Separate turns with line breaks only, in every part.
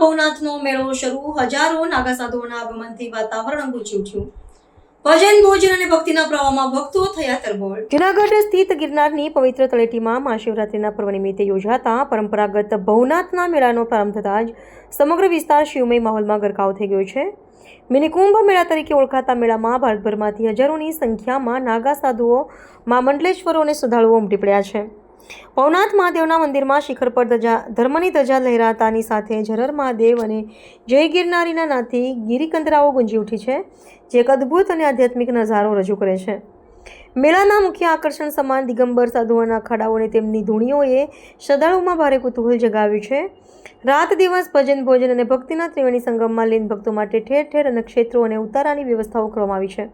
ભવનાથનો મેળો શરૂ હજારો નાગા સાધુઓના આગમનથી વાતાવરણ ગુંજી ઉઠ્યું. ભજન, ભોજન અને ભક્તિના પ્રવાહમાં ભક્તો થયા તરબોળ. જુનાગઢ સ્થિત ગિરનારની પવિત્ર તળેટીમાં મહાશિવરાત્રિના પર્વ નિમિત્તે યોજાતા પરંપરાગત ભવનાથના મેળાનો પ્રારંભ થતાં જ સમગ્ર વિસ્તાર શિવમય માહોલમાં ગરકાવ થઈ ગયો છે. મિનિકુંભ મેળા તરીકે ઓળખાતા મેળામાં ભારતભરમાંથી હજારોની સંખ્યામાં નાગા સાધુઓ મા મંડલેશ્વરો અને ઉમટી પડ્યા છે. ભવનાથ મહાદેવના મંદિરમાં શિખર પર ધજા, ધર્મની ધજા લહેરાતાની સાથે ઝરર મહાદેવ અને જય ગિરનારીના નાથી ગિરિકંદરાઓ ગુંજી ઉઠી છે, જે એક અદ્ભુત અને આધ્યાત્મિક નજારો રજૂ કરે છે. મેળાના મુખ્ય આકર્ષણ સમાન દિગંબર સાધુઓના અખાડાઓ અને તેમની ધૂણીઓએ શ્રદ્ધાળુઓમાં ભારે કુતૂહલ જગાવ્યું છે. રાત દિવસ ભજન, ભોજન અને ભક્તિના ત્રિવેણી સંગમમાં લીન ભક્તો માટે ઠેર ઠેર અને ક્ષેત્રો અને ઉતારાની વ્યવસ્થાઓ કરવામાં આવી છે.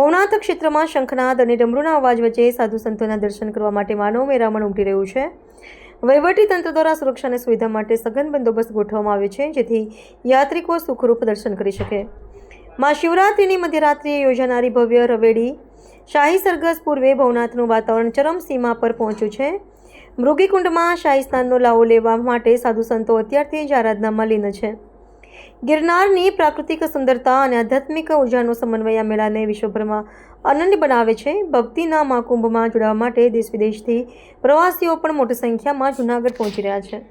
ભવનાથ ક્ષેત્રમાં શંખનાદ અને ડમરૂના અવાજ વચ્ચે સાધુ સંતોના દર્શન કરવા માટે માનવ મેરામણ ઉમટી રહ્યું છે. વહીવટી તંત્ર દ્વારા સુરક્ષા અને સુવિધા માટે સઘન બંદોબસ્ત ગોઠવવામાં આવ્યો છે, જેથી યાત્રિકો સુખરૂપ દર્શન કરી શકે. મા શિવરાત્રિની મધ્યરાત્રિએ યોજાનારી ભવ્ય રવેડી શાહી સરઘસ પૂર્વે ભવનાથનું વાતાવરણ ચરમસીમા પર પહોંચ્યું છે. મૃગીકુંડમાં શાહી સ્નાનનો લાવો લેવા માટે સાધુ સંતો અત્યારથી જ આરાધનામાં લીન છે. ગિરનારની પ્રાકૃતિક સુંદરતા અને આધ્યાત્મિક ઉર્જાનો સમન્વય આ મેળાને વિશ્વભરમાં અનન્ય બનાવે છે. ભક્તિના મહાકુંભમાં જોડાવા માટે દેશ વિદેશથી પ્રવાસીઓ પણ મોટી સંખ્યામાં જૂનાગઢ પહોંચી રહ્યા છે.